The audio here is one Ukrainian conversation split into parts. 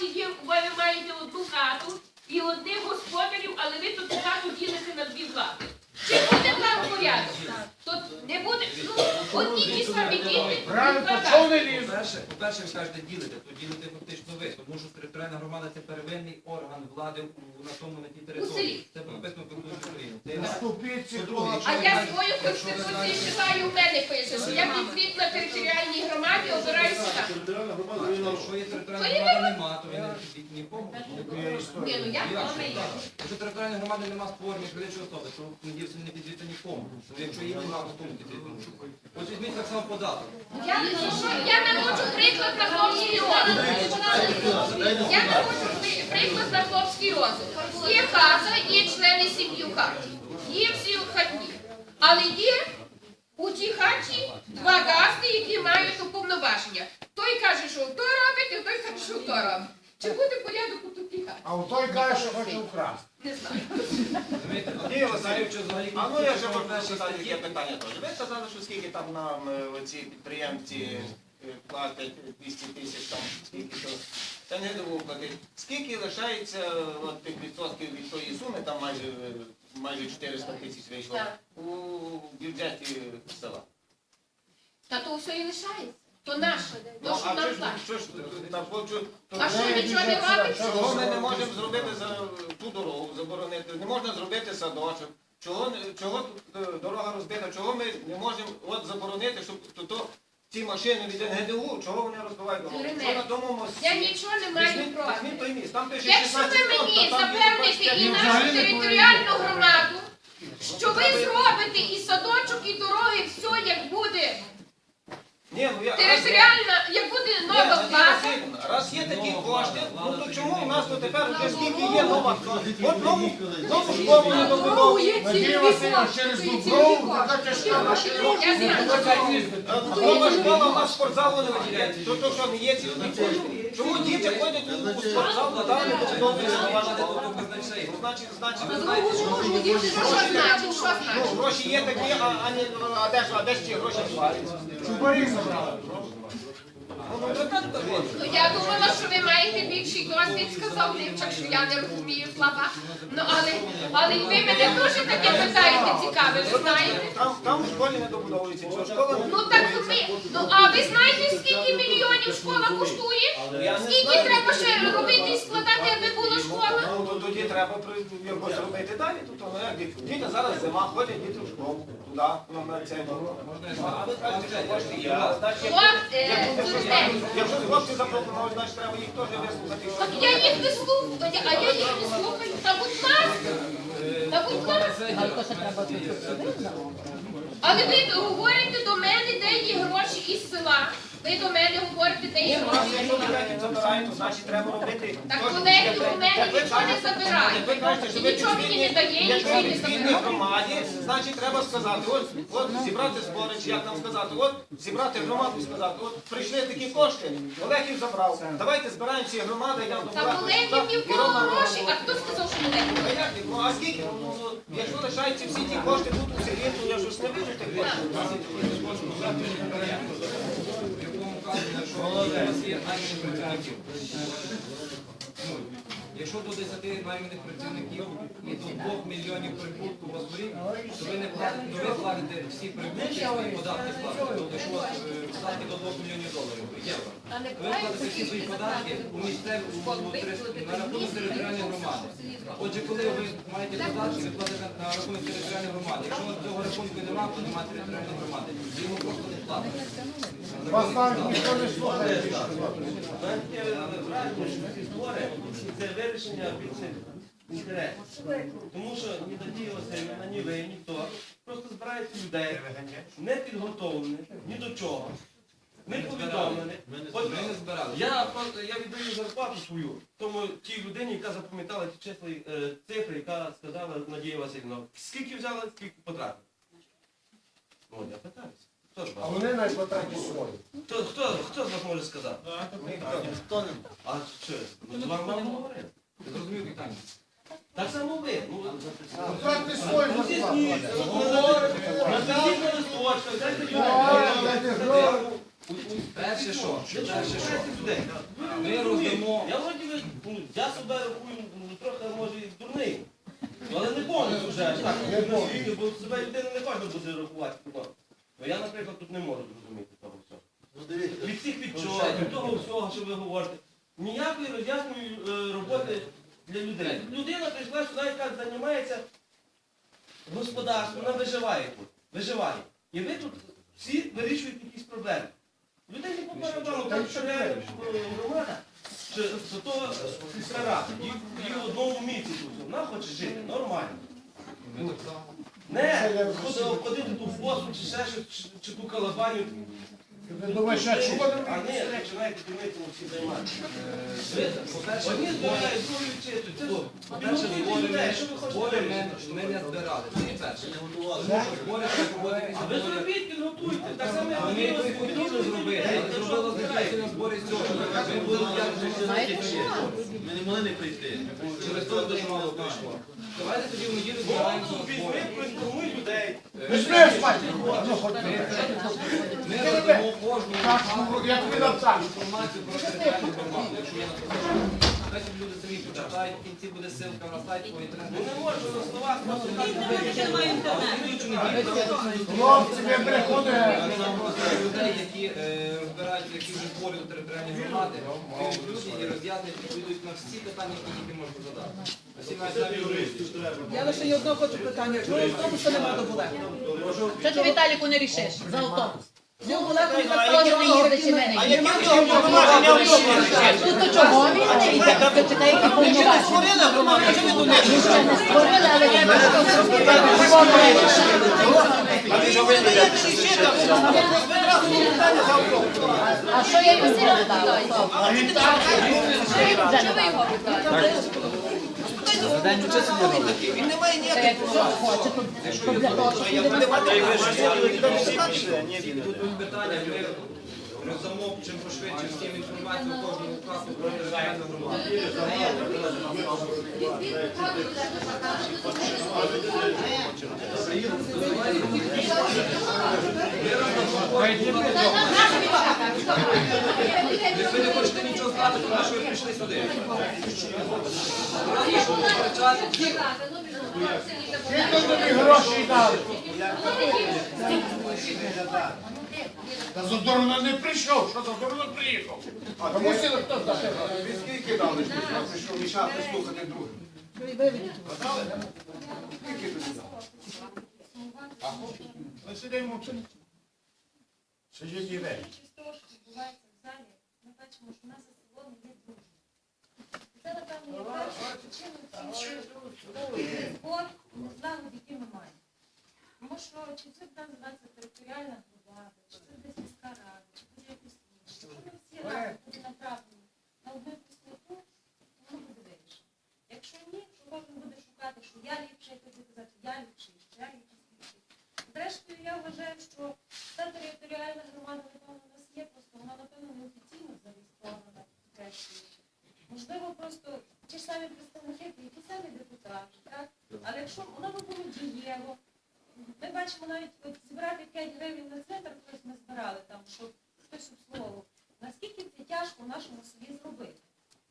хаті є, ви маєте одну хату і одних господарів, але ви тут хату ділите на дві влади. Чи буде там порядок? То не буде, ну, одні ті самі діти, Правильно, то не лізе? По-перше, по-перше, ви кажете ділите, то ділите фактично ви, тому що територіальна громада це первинний орган влади у- на тому на тій селі. території. Це прописано в Конституції України. Це По-друге, А я свою конституцію читаю, у мене пише, що я підзвітна територіальній громаді обираюся так. Якщо є територіальна То є громада нема, то ви не підіть нікому. Ні, ну як Як же є? так? Якщо територіальної громади нема особи, то не не підзвіться нікому. Ну, Якщо є кому підзвіться? От візьміть так само податок. Я не я наводжу приклад на хлопський розум. Я наводжу при- приклад на хлопський розум. Є хата, є члени сім'ї в хаті. Є всі в хаті. Але є у тій хаті два газди, які мають уповноваження. Той каже, що то робить, а той каже, що то робить. Чи буде порядок у хаті? А у той каже, що хоче вкрасти. Не знаю. Розумієте? Ні, Василь, Що взагалі А ну я ще можу Конституція задати таке питання теж. Ви сказали, що скільки там нам е, оці підприємці е, платять 200 тисяч там, скільки то. Та не платить. Скільки лишається е, от, тих відсотків від тої суми, там майже, е, майже 400 тисяч вийшло Так. у бюджеті села. Та то все і лишається. То наше. Ну, То, що нам платять. А що нічого не робиться? чого ми не можемо зробити за ту дорогу, заборонити? Не можна зробити садочок. Чого, чого тут е, дорога розбита? Чого ми не можемо от заборонити, щоб то, то ці машини від НГДУ, чого вони розбивають дорогу? Ірине, Що на тому мості? Я нічого не маю Візьміть- проти. візьміть той міст, там пише Якщо 16 ви тонн, мені та там є запевните 25 і нашу територіальну громаду, що ви зробите і садочок, і дороги, все як буде Ні, ну я... територіальна, як буде нова влада. Раз є такі кошти, ну то чому у нас то тепер вже скільки є нова? От нову, нову школу не добудовують. Надія Васильівна через Дуброву, сказати, Я знаю. Нова школа у нас спортзалу не виділяється. То, то що не є ці кошти? Чому діти ходять у спортзал, а там не побудовується школа? Ну, Значить, значить, ви знаєте, що Що значить, що ну, значить? гроші є такі, а, а, не, а де ж, а де ж ці гроші чубарі забрали. Ну, я думала, що ви маєте більший досвід, сказав Лівчак, що я не розумію слова. Ну, але, але ви мене дуже таке питаєте цікаве, ви знаєте? Там, там в школі не добудовується. Що школа не Ну так ви, ну а ви знаєте, скільки мільйонів школа коштує? Скільки треба ще робити і складати, аби була школа? Ну, то тоді треба якось робити далі. Ну, діти, діти зараз зима, ходять діти в школу, туди, ну, на це. А Якщо хлопці запропонують, значить треба їх теж вислухати. так я їх не слухаю, а я їх не слухаю. Та будь ласка, та будь ласка. Але ви говорите до мене, де є гроші із села. Ви до мене говорите, ну, якщо колегів забирають, значить треба робити. Так колегів у мене нічого не забирають. що І нічого мені не дає, нічого не забирає. громаді, значить треба сказати, от, от зібрати збори, чи як нам сказати, от зібрати громаду і сказати, от прийшли такі кошти, Олегів забрав, давайте збираємо всі громади, до Та Олега, колегів ні в кого гроші. А хто сказав, що не А як? Ну а скільки? Ну, ну, ну, якщо лишаються всі ті кошти тут у селі, то я щось не бачу тих коштів. Вказано, що є працівників. Якщо до 10 найманих працівників і до 2 мільйонів прибутку у вас то ви не платите, то ви платите всі прибутки і податки платите. Тобто, якщо у вас е, податки до 2 мільйонів доларів євро, то ви платите всі свої податки у місцеві у- у тери- на рахунок територіальної громади. Отже, коли ви маєте податки, ви платите на рахунок територіальної громади. Якщо цього рахунку немає, то немає територіальної громади. Ви йому просто не платите. Вас навіть ніхто не слухає. Це вирішення більших інтересів. Тому що ні Надія Васильівна, ні ви, ніхто просто збирається людей, не підготовлених ні до чого. Не повідомлених. От Ми не я просто я віддаю зарплату свою тому тій людині, яка запам'ятала ті числа е, цифри, яка сказала Надія Васильівна. Скільки взяла, скільки потратила. От я питаюся. Хто ж А вас? вони найпотраті свої. Хто, хто, хто з вас може сказати? А що? Ну, з вами вам говорили. Я зрозумів питання. Так само ви. Ну, Як свої Ну, зарплати? зізніть, на листочках, дайте Ой, дайте гроші. У- у Перше що? Перше що? Ми Не роздамо. Я вроді ну, я себе рахую, ну, трохи може і дурний. Ну, Але не повністю вже аж так, наскільки, бо себе людина не кожна буде рахувати. Ну я, наприклад, тут не можу зрозуміти того всього. Від всіх відчувань, від того всього, що ви говорите. Ніякої роз'ясненої е, роботи для людей. Людина прийшла сюди, яка займається господарством, вона виживає тут. Виживає. І ви тут всі вирішуєте якісь проблеми. Людей не по барабану, так що е, громада, до того сільська рада, в одному місці тут. Вона хоче жити нормально. Не ходити ту фосу, чи ще щось, чи ту калабаню. Ти думаєш, що чого? А ні, починаєте дільницями всі займатися. По-перше, Одні збирають, другі ж по-перше, збори ми- що ви хочете збори ми- ми не збирали. Це перше. Тому що збори треба проводити А ви зробіть, підготуйте. Так само, як Ми ви хотіли зробити, але зробили закінчення збори з цього. Ми були Ми не могли не прийти. Через то дуже мало прийшло. Давайте тоді в неділю збираємося на візьми, збори. Не? Ну, хоч Ми не. Так, ну, я тобі написав. інформацію про територіальну громаду. Якщо є написано. Хай собі люди самі почитають, в кінці буде ссылка на сайт по Ну інтернету. не можна на словах просто так. Хлопці, ви приходите. людей, які е, розбираються, які вже збори до територіальної громади, включені і роз'яснять, відповідуть на всі питання, які тільки можна задати. Всі мають навіть юристів. Я лише є одне хочу питання. Чому автобуса немає до Булева? Що ти Віталіку не рішиш за автобус? Не чи мене? А? Ну то чого він не йде? Які повноваження. Ще не створили, але що. А я йому питаю? Що ви його питаєте? Він не має ніяких Що хоче, то то для того, щоб люди Тут питання, ми роздамо чим пошвидше всім інформацію кожному класу про територіальну громаду. Якщо ви не хочете нічого знати, що ви прийшли сюди? Скільки тобі грошей дали? Та задорно не прийшов, що задорно приїхав. А тому сіли хто здати гроші? Ви скільки дали, що я прийшов мішати, слухати другим? Дали? Скільки тобі дали? Ми сидимо чи Сидіть і весь. з того, що відбувається в залі, ми бачимо, що нас за селом є дружба. І Це, напевно, є перша причина всіх збор незламів, які ми маємо. Тому що чи це буде називатися територіальна громада, чи це буде сільська рада, чи буде якось інше. Якщо ми всі разом будемо направлені на одну пісноту, воно буде вирішено. Якщо ні, то кожен буде шукати, що я ліпший, то буде казати, я ліпший, що я ліпший. Зрештою, я вважаю, що та територіальна громада, напевно, у нас є, просто вона, напевно, неофіційно зареєстрована в Греції. Можливо, просто ті ж самі представники, ті самі депутати, так? Але якщо воно би було ми бачимо навіть от зібрати 5 гривень на центр, хтось ми збирали там, щоб хтось обслуговував. Наскільки це тяжко в нашому селі зробити?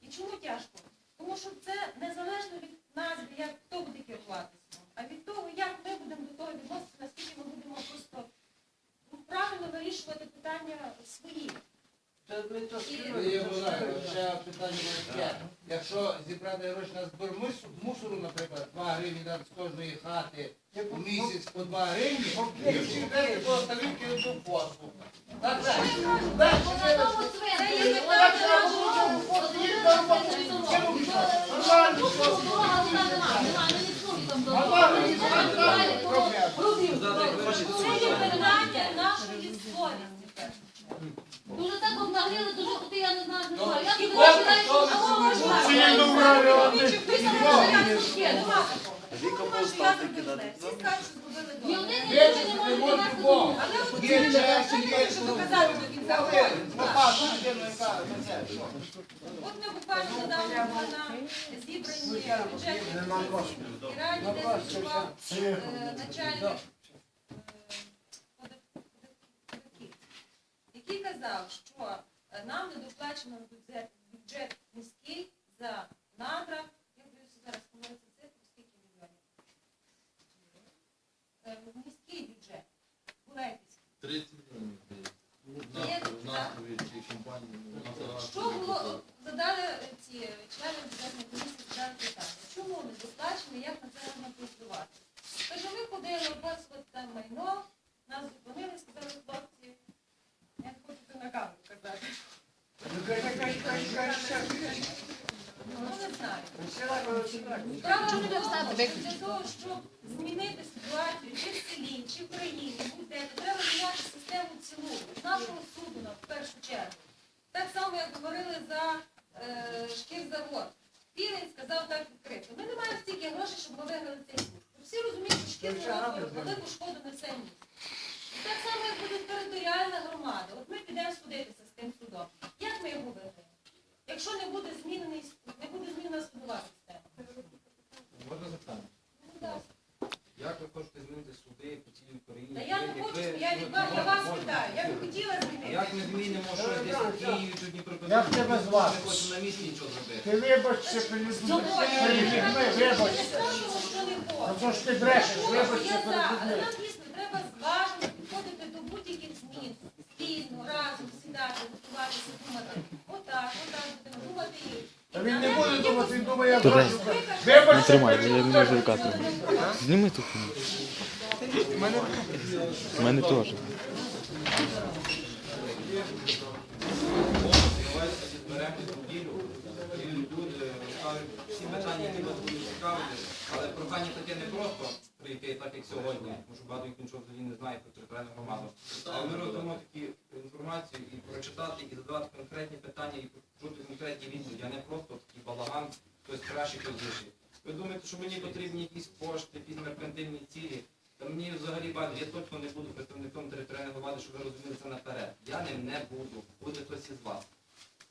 І чому тяжко? Тому що це незалежно від нас, як хто буде керуватися, а від того, як ми будемо до того відноситися, наскільки ми будемо просто правильно вирішувати питання свої. Ще питання таке. Якщо зібрати гроші на збір мусору, наприклад, 2 гривні дати з кожної хати у місяць по 2 гривні, і всі гривні по тарілки одну фоску. Так, так. Це є питання нашої совісті. Ти я не знаю, не знаю. Я І тобі що того можна. Це не добре, вони. Всі скажуть, що зробили Ні один ні не може Вічно нас не Але от Є я честь, не можу доказати до кінця що? От ми буквально недавно були на зібранні бюджетних і раді, де звітував е, начальник е, який казав, що е, нам не доплачено в бюджет, бюджет міський за надра. Я боюся зараз помилитися цифру, скільки мільйонів? Е, Міський бюджет. Бурейківський. 30 мільйонів. здається. Є, Нафтові- Нафтові ці компанії. Нафтогаз. Що було, задали е, ці члени бюджетної комісії, задали питання, чому не доплачено, як на це можна повпливати? Каже, ми ходили оплачувати там майно, нас зупинили, сказали, хлопці, я не хочу це на камеру казати. Ну, не знаю. Що для того, щоб змінити ситуацію чи в селі, чи в країні, будь-де, треба міняти систему цілу, нашого суду, в першу чергу. Так само, як говорили за е, шкірзавод. Півень сказав так відкрито. Ми не маємо стільки грошей, щоб ми виграли цей суд. Всі розуміють, що шкірзавод велику шкоду на все місто. Так само, як буде територіальна громада. От ми підемо судитися з тим судом. Як ми його виграємо? Якщо не буде змінений, не буде змінена судова. Можна запитання? Ну. Як ви хочете змінити суди по цілій Україні? Та я не Ви- хочу, ви- я від вас, я вас можна. питаю. Я б хотіла змінити. Як ми змінимо щось десь у Києві, чи Дніпропетровську? Я б тебе звав. Ми хочемо на місці нічого зробити. Ти вибачся перед людьми, вибачся. що не Ну хоче. то ж ти брешеш, вибачся перед але людьми. нам дійсно треба зважено підходити до будь-яких змін. Спільно, разом, сідати, готуватися, думати. Отак, отак будемо думати і. Та він не буде думати, він думає, брати. Вибачся Тримай, я не можу рукати. Зніми тут. У мене теж. Всі питання, які вас будуть цікавити, але прохання таке не просто прийти, так сьогодні, тому що багато їх нічого тоді не знає про територіальну громаду. Але ми роздамо таку інформацію і прочитати, і задавати конкретні питання, і почути конкретні відповіді, а не просто такий балаган, хтось краще, хтось гірший. Ви думаєте, що мені потрібні якісь кошти, якісь меркантильні цілі? Та мені взагалі байдуже, я точно не буду представником територіальної громади, щоб ви розуміли це наперед. Я ним не буду, буде хтось із вас.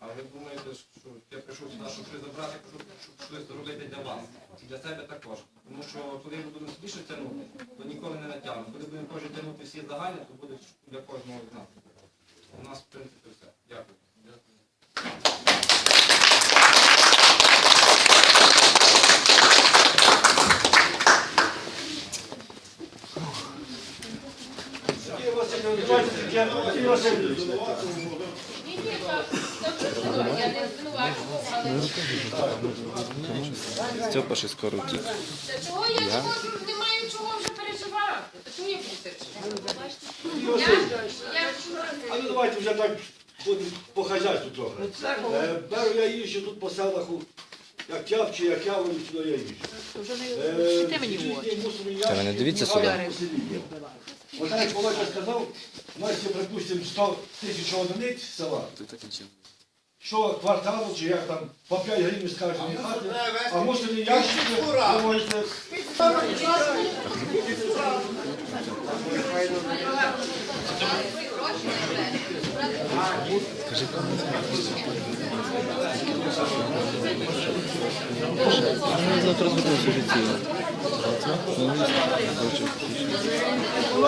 А ви думаєте, що я прийшов сюди, щоб щось забрати, щоб, щось зробити для вас. І для себе також. Тому що коли ми будемо більше тягнути, то ніколи не натягну. Коли будемо кожен тягнути всі загальні, то буде для кожного з нас. У нас, в принципі, все. Дякую. Ні, ні, так, так, я не звинувачую, але ще скоро втік. Та чого я не маю чого вже переживати? Та чого я буду переживати? Я, я А ну давайте вже так ходимо по хазяйству трохи. Е, Беру я їжджу тут по селах, як тяп чи як яволі, сюди я їжджу. Е, різні мусорні Та ви не дивіться сюди. От як Володя сказав, у нас є, припустимо, 100 тисяч одиниць села. Що кварталу, чи як там, по 5 гривень з кожної хати, а мусорні ящики, ви можете Завтра зробив офіційно. Ну,